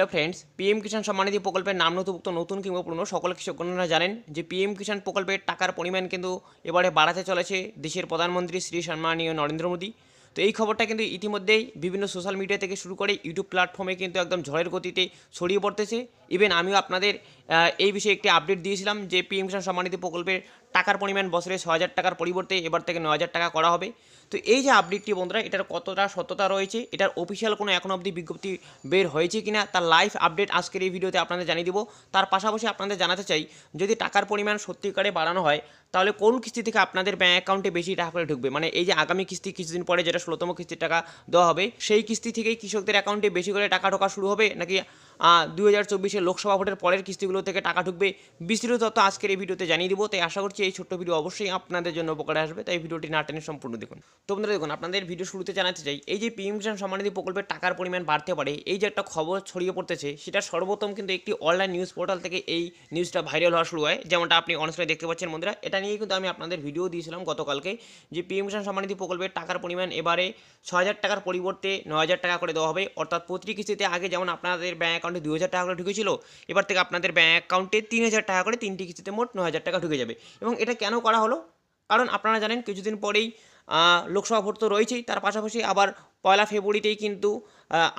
Hello friends, PM Kisan Samman Nidhi প্রকল্পের নাম নথিভুক্ত নতুন কিংবা পুরনো সকল কৃষকগণরা জানেন যে পিএম কিষাণ প্রকল্পের টাকার পরিমাণ কিন্তু এবারে বাড়াতে চলেছে দেশের প্রধানমন্ত্রী শ্রী সম্মানীয় নরেন্দ্র মোদী। তো এই খবরটা কিন্তু ইতিমধ্যেই বিভিন্ন সোশ্যাল মিডিয়া থেকে শুরু করে ইউটিউব প্ল্যাটফর্মে কিন্তু একদম ঝড়ের গতিতে ছড়িয়ে পড়তেছে। ইভেন আমিও আপনাদের এই বিষয়ে একটি আপডেট দিয়েছিলাম যে পিএম কিষাণ সম্মানিধি প্রকল্পের টাকার পরিমাণ বছরে ছ হাজার টাকার পরিবর্তে এবার থেকে ন হাজার টাকা করা হবে। তো এই যে আপডেটটি বন্ধুরা, এটার কতটা সত্যতা রয়েছে, এটার অফিসিয়াল কোনো এখন অবধি বিজ্ঞপ্তি বের হয়েছে কিনা, তার লাইভ আপডেট আজকের এই ভিডিওতে আপনাদের জানিয়ে দিব। তার পাশাপাশি আপনাদের জানাতে চাই, যদি টাকার পরিমাণ সত্যিকারে বাড়ানো হয়, তাহলে কোন কিস্তি থেকে আপনাদের ব্যাঙ্ক অ্যাকাউন্টে বেশি টাকা করে ঢুকবে? মানে এই যে আগামী কিস্তি কিছুদিন পরে যেটা ষোলোতম কিস্তির টাকা দেওয়া হবে, সেই কিস্তি থেকেই কৃষকদের অ্যাকাউন্টে বেশি করে টাকা ঢোকা শুরু হবে, নাকি দুই হাজার লোকসভা ভোটের পরের কিস্তিগুলো থেকে টাকা ঢুকবে। বিস্তৃত তথ্য আজকের এই ভিডিওতে জানিয়ে দিব। তাই আশা করছি এই ছোট্ট ভিডিও অবশ্যই আপনাদের জন্য উপকারে আসবে। তাই ভিডিওটি না টেনে সম্পূর্ণ দেখুন। তো বন্ধুরা, দেখুন, আপনাদের ভিডিও শুরুতে জানাতে চাই, এই যে পিএম কিষাণ সম্মানিধি প্রকল্পের টাকার পরিমাণ বাড়তে পারে, এই যে একটা খবর ছড়িয়ে পড়তেছে, সেটা সর্বপ্রথম কিন্তু একটি অনলাইন নিউজ পোর্টাল থেকে এই নিউজটা ভাইরাল হওয়া শুরু হয়। যেমনটা আপনি অনস্ক্রিনে দেখতে পাচ্ছেন বন্ধুরা, এটা নিয়ে কিন্তু আমি আপনাদের ভিডিও দিয়েছিলাম গতকালকে, যে পিএম কিষাণ সম্মানিধি প্রকল্পের টাকার পরিমাণ এবারে ছ হাজার টাকার পরিবর্তে ন হাজার টাকা করে দেওয়া হবে। অর্থাৎ প্রতি কিস্তিতে আগে যেমন আপনাদের ব্যাঙ্ক অ্যাকাউন্টে দুই হাজার টাকা করে ঢুকেছিল, এবার থেকে আপনাদের ব্যাঙ্ক অ্যাকাউন্টে তিন হাজার টাকা করে তিনটি কিস্তিতে মোট ন হাজার টাকা ঢুকে যাবে। এবং এটা কেন করা হলো? কারণ আপনারা জানেন কিছুদিন পরেই লোকসভা ভোট তো রয়েছেই, তার পাশাপাশি আবার পয়লা ফেব্রুয়ারিতেই কিন্তু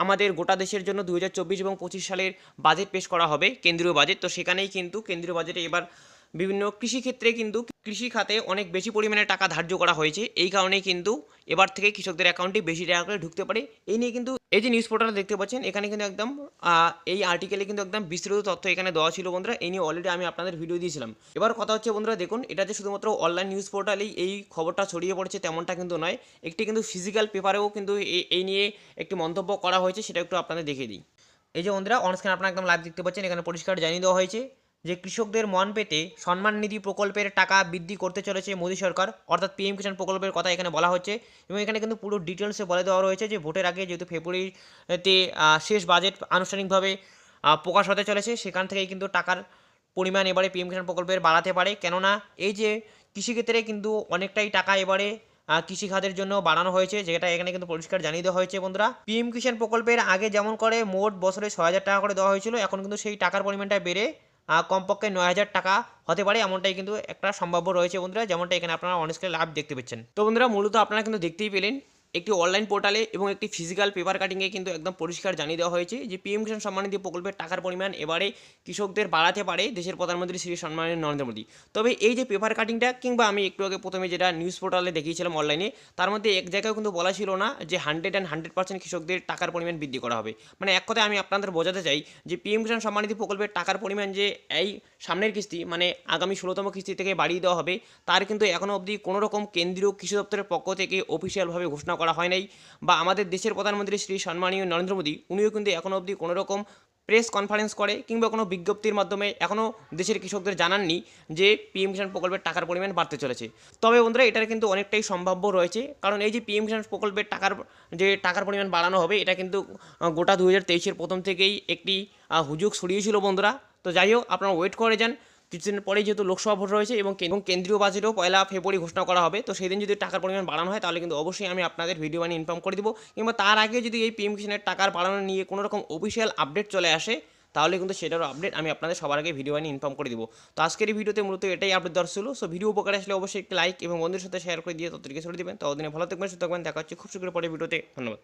আমাদের গোটা দেশের জন্য দু হাজার চব্বিশ এবং পঁচিশ সালের বাজেট পেশ করা হবে, কেন্দ্রীয় বাজেট তো সেখানেই কিন্তু কেন্দ্রীয় বাজেটে এবার বিভিন্ন কৃষিক্ষেত্রে কিন্তু কৃষি খাতে অনেক বেশি পরিমাণে টাকা ধার্য করা হয়েছে। এই কারণেই কিন্তু এবার থেকে কৃষকদের অ্যাকাউন্টে বেশি টাকা করে ঢুকতে পারে। এই নিয়ে কিন্তু এই যে নিউজ পোর্টাল দেখতে পাচ্ছেন, এখানে কিন্তু একদম এই আর্টিকেলে কিন্তু একদম বিস্তৃত তথ্য এখানে দেওয়া ছিল বন্ধুরা। এই নিয়ে অলরেডি আমি আপনাদের ভিডিও দিয়েছিলাম। এবার কথা হচ্ছে বন্ধুরা, দেখুন, এটা যে শুধুমাত্র অনলাইন নিউজ পোর্টালেই এই খবরটা ছড়িয়ে পড়েছে তেমনটা কিন্তু নয়। একটি কিন্তু ফিজিক্যাল পেপারেও কিন্তু এই নিয়ে একটি মন্তব্য করা হয়েছে, সেটা একটু আপনাদের দেখিয়ে দিই। এই যে বন্ধুরা অনস্ক্রিন আপনারা একদম লাইভ দেখতে পাচ্ছেন, এখানে পরিষ্কার জানিয়ে দেওয়া হয়েছে। যে কৃষকদের মন পেতে সম্মান নিধি প্রকল্পের টাকা বৃদ্ধি করতে চলেছে মোদী সরকার অর্থাৎ পিএম কিষাণ প্রকল্পের কথা এখানে বলা হচ্ছে এবং এখানে কিন্তু পুরো ডিটেলসে বলে দেওয়া রয়েছে যে ভোটের আগে যেহেতু ফেব্রুয়ারিতে শেষ বাজেট আনুষ্ঠানিকভাবে প্রকাশ হতে চলেছে সেখান থেকেই কিন্তু টাকার পরিমাণ এবারে পিএম কিষাণ প্রকল্পের বাড়াতে পারে। কেননা এই যে কৃষিক্ষেত্রে কিন্তু অনেকটাই টাকা এবারে আহ, কৃষি খাতের জন্য বাড়ানো হয়েছে যেটা এখানে কিন্তু পরিষ্কার জানিয়ে দেওয়া হয়েছে বন্ধুরা। পিএম কিষাণ প্রকল্পের আগে যেমন করে মোট বছরে ছয় হাজার টাকা করে দেওয়া হয়েছিল এখন কিন্তু সেই টাকার পরিমাণটা বেড়ে কমপক্ষে নয় হাজার টাকা হতে পারে, এমনটাই কিন্তু একটা সম্ভাব্য রয়েছে বন্ধুরা, যেমনটা এখানে আপনারা অনেক লাভ দেখতে পাচ্ছেন তো বন্ধুরা, মূলত আপনারা কিন্তু দেখতেই পেলেন একটি অনলাইন পোর্টালে এবং একটি ফিজিক্যাল পেপার কাটিংয়ে কিন্তু একদম পরিষ্কার জানিয়ে দেওয়া হয়েছে যে পিএম কিষাণ সম্মানিধি প্রকল্পের টাকার পরিমাণ এবারে কৃষকদের বাড়াতে পারে দেশের প্রধানমন্ত্রী শ্রী সম্মানীয় নরেন্দ্র মোদী। তবে এই যে পেপার কাটিংটা কিংবা আমি একটু আগে প্রথমে যেটা নিউজ পোর্টালে দেখিয়েছিলাম অনলাইনে তার মধ্যে এক জায়গায় কিন্তু বলা ছিল না যে হান্ড্রেড অ্যান্ড হান্ড্রেড পার্সেন্ট কৃষকদের টাকার পরিমাণ বৃদ্ধি করা হবে। মানে এক কথায় আমি আপনাদের বোঝাতে চাই যে পিএম কিষাণ সম্মানিধি প্রকল্পের টাকার পরিমাণ যে এই সামনের কিস্তি মানে আগামী ষোলোতম কিস্তি থেকে বাড়িয়ে দেওয়া হবে, তার কিন্তু এখনও অবধি কোনো রকম কেন্দ্রীয় কৃষি দপ্তরের পক্ষ থেকে অফিসিয়ালভাবে ঘোষণা করা হয় নাই বা আমাদের দেশের প্রধানমন্ত্রী শ্রী সম্মানীয় নরেন্দ্র মোদী, উনিও কিন্তু এখনও অবধি কোনো রকম প্রেস কনফারেন্স করে কিংবা কোনো বিজ্ঞপ্তির মাধ্যমে এখনও দেশের কৃষকদের জানাননি যে পিএম কিষাণ প্রকল্পের টাকার পরিমাণ বাড়তে চলেছে। তবে বন্ধুরা, এটার কিন্তু অনেকটাই সম্ভাব্য রয়েছে। কারণ এই যে পিএম কিষাণ প্রকল্পের টাকার, যে টাকার পরিমাণ বাড়ানো হবে, এটা কিন্তু গোটা দু হাজার তেইশের প্রথম থেকেই একটি হুজুগ ছড়িয়েছিল বন্ধুরা। তো যাই হোক, আপনারা ওয়েট করে যান। কিছুদিন পরেই যেহেতু লোকসভা ভোট রয়েছে এবং এবং কেন্দ্রীয় বাজেটও পয়লা ফেব্রুয়ারি ঘোষণা করা হবে, তো সেই দিন যদি টাকার পরিমাণ বাড়ানো হয়, তাহলে কিন্তু অবশ্যই আমি আপনাদের ভিডিও বানিয়ে ইনফর্ম করে দিব। কিংবা তার আগে যদি এই পিএম কিষানের টাকার বাড়ানো নিয়ে কোনো রকম অফিসিয়াল আপডেট চলে আসে, তাহলে কিন্তু সেটারও আপডেট আমি আপনাদের সবার আগে ভিডিও বানিয়ে ইনফর্ম করে দিব। তো আজকের এই ভিডিওতে মূলত এটাই আপডেট দেওয়ার ছিল। সো ভিডিও উপকার আসলে অবশ্যই একটি লাইক এবং বন্ধুদের সাথে শেয়ার করে দিয়ে ততদিকে ছড়িয়ে দিবেন। ততদিনে ভালো থাকবেন, সুস্থ থাকবেন। দেখা হচ্ছে খুব শীঘ্র পরে ভিডিওতে ধন্যবাদ।